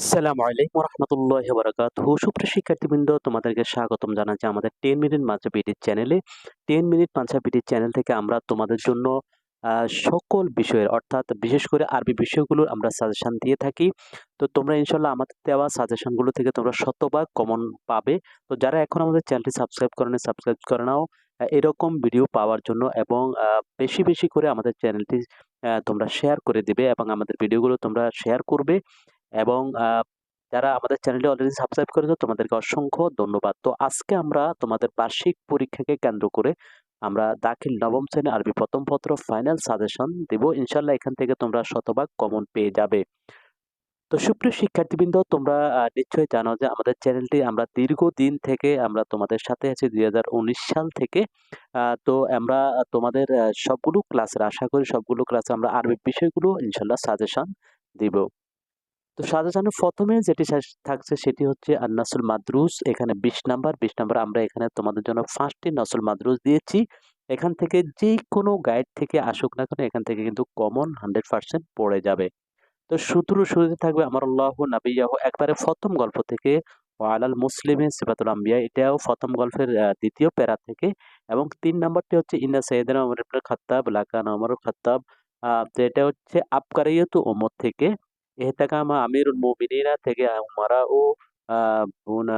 আসসালামু আলাইকুম রহমতুল্লাহ বারাকাতুহু সুপ্রিয় শিক্ষার্থীবৃন্দ, তোমাদেরকে স্বাগতম জানাচ্ছি আমাদের টেন মিনিট মাঝা পিটির চ্যানেলে। টেন মিনিট মাঝা পিটির চ্যানেল থেকে আমরা তোমাদের জন্য সকল বিষয়ের, অর্থাৎ বিশেষ করে আরবি বিষয়গুলোর আমরা সাজেশন দিয়ে থাকি। তো তোমরা ইনশাল্লাহ আমাদের দেওয়া সাজেশনগুলো থেকে তোমরা শতভাগ কমন পাবে। তো যারা এখন আমাদের চ্যানেলটি সাবস্ক্রাইব করেনি সাবস্ক্রাইব করে নাও। এরকম ভিডিও পাওয়ার জন্য এবং বেশি বেশি করে আমাদের চ্যানেলটি তোমরা শেয়ার করে দিবে এবং আমাদের ভিডিওগুলো তোমরা শেয়ার করবে। এবং যারা আমাদের চ্যানেলটি অলরেডি সাবস্ক্রাইব করেছ, তোমাদেরকে অসংখ্য ধন্যবাদ। তো আজকে আমরা তোমাদের বার্ষিক পরীক্ষাকে কেন্দ্র করে আমরা দাখিল নবম শ্রেণি আরবি প্রথম পত্র ফাইনাল সাজেশন দেব। ইনশাল্লাহ এখান থেকে তোমরা শতভাগ কমন পেয়ে যাবে। তো সুপ্রিয় শিক্ষার্থীবৃন্দ, তোমরা নিশ্চয়ই জানো যে আমাদের চ্যানেলটি আমরা দীর্ঘদিন থেকে আমরা তোমাদের সাথে আছি, দুই হাজার উনিশ সাল থেকে। তো আমরা তোমাদের সবগুলো ক্লাসের আশা করি সবগুলো ক্লাসে আমরা আরবি বিষয়গুলো ইনশাল্লাহ সাজেশন দিব। তো শাহজাহানের প্রথমে যেটি থাকছে সেটি হচ্ছে আর নাসুল মাদ্রুস। এখানে বিশ নাম্বার বিশ নাম্বার আমরা এখানে তোমাদের জন্য পাঁচটি নসল মাদ্রুস দিয়েছি। এখান থেকে যে কোনো গাইড থেকে আসুক না কেন, এখান থেকে কিন্তু কমন হান্ড্রেড পার্সেন্ট পড়ে যাবে। তো শুধু শুরুতে থাকবে আমার আল্লাহ নাবিয়াহ। একবারে প্রথম গল্প থেকে ওয়ালাল মুসলিমে সিফাতুল আম্বিয়া, এটাও প্রথম গল্পের দ্বিতীয় প্যারা থেকে। এবং তিন নাম্বারটি হচ্ছে, ইন্না সৈয়দিন খাত্তাব, লাকান ওমর খাত্তাব। তো এটা হচ্ছে আবকারিয়তু ওমর থেকে। এহতাকামা আমিরুল মুমিনিনা থেকে উমারা ও বুনা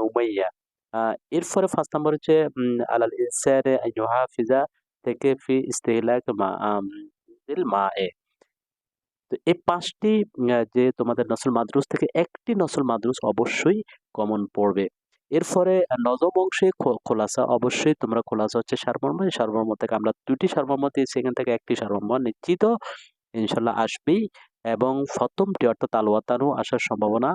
উমাইয়া এরপরে পাঁচ নম্বর হচ্ছে আলাল ইনসানে ইউহাফিজা থেকে ফি ইস্তেহলাক মা মা এ তো এই পাঁচটি যে তোমাদের নসল মাদ্রুস থেকে একটি নসল মাদ্রুস অবশ্যই কমন পড়বে এরপরে নজম অংশে খোলাসা অবশ্যই তোমরা খোলাসা হচ্ছে সারমর্ম এই সারমর্ম থেকে আমরা দুটি সারমর্ম দিয়েছি এখান থেকে একটি সারমর্ম নিশ্চিত ইনশাল্লাহ আসবেই এবং প্রথমটি অর্থাৎ আল আসার সম্ভাবনা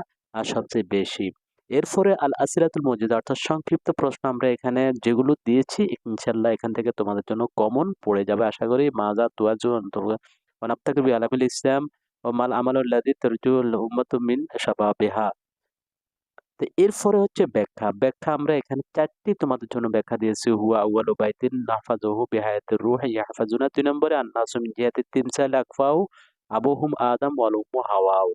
সবচেয়ে বেশি। এরপরে আল আসিরাতুল মজিদ, অর্থাৎ সংক্ষিপ্ত প্রশ্ন আমরা এখানে যেগুলো দিয়েছি, ইনশাল্লাহ এখান থেকে তোমাদের জন্য কমন পড়ে যাবে। আশা করি মাজা তুয়াজু অনাপ্তাকে বি আলামিল ইসলাম ও মাল আমালুল্লাদি তরজুল উম্মত মিন শাবাবিহা। তো এরপরে হচ্ছে ব্যাখ্যা। ব্যাখ্যা আমরা এখানে চারটি তোমাদের জন্য ব্যাখ্যা দিয়েছি। হুয়া আউয়ালু বাইতিন নাহফাজুহু বিহায়াতির রূহ ইয়াহফাজুনা। দুই নম্বরে আন্নাসু মিন জিহাতি তিমসাল আকফাউ আবুহুম আদম ওয়াল উম্মু হাওয়াও।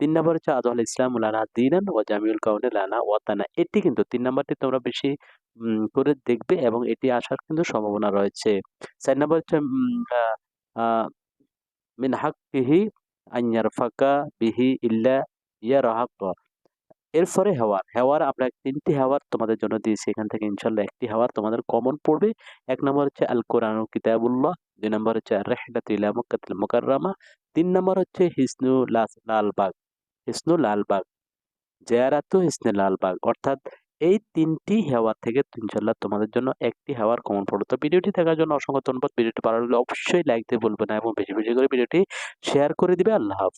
তিন নম্বর হচ্ছে আদু আল ইসলাম লানা দিনান ও জামিউল কাউনে লানা ওয়াতানা এটি কিন্তু তিন নম্বরটি তোমরা বেশি করে দেখবে এবং এটি আসার কিন্তু সম্ভাবনা রয়েছে। চার নম্বর হচ্ছে মিন হাক্কিহি আন ইয়ারফাকা বিহি ইল্লা ইয়ারহাক। এরপরে হেওয়ার হেওয়ার আমরা তিনটি হেওয়ার তোমাদের জন্য দিয়েছি। এখান থেকে ইনশাল্লাহ একটি হেওয়ার তোমাদের কমন পড়বে। এক নম্বর হচ্ছে আল কোরআন কিতাবুল্লাহ, দুই নম্বর হচ্ছে রেহলাত মক্কাতুল মুকাররামা, তিন নম্বর হচ্ছে হিসনু লাস লালবাগ, হিসনু লালবাগ, জেয়ারাতু হিসনে লালবাগ। অর্থাৎ এই তিনটি হেওয়ার থেকে ইনশাল্লাহ তোমাদের জন্য একটি হেওয়ার কমন পড়বে। তো ভিডিওটি দেখার জন্য অসংখ্য ধন্যবাদ। ভিডিওটি ভালো লাগলে অবশ্যই লাইক দিয়ে বলবে না এবং বেশি বেশি করে ভিডিওটি শেয়ার করে দিবে। আল্লাহ হাফিজ।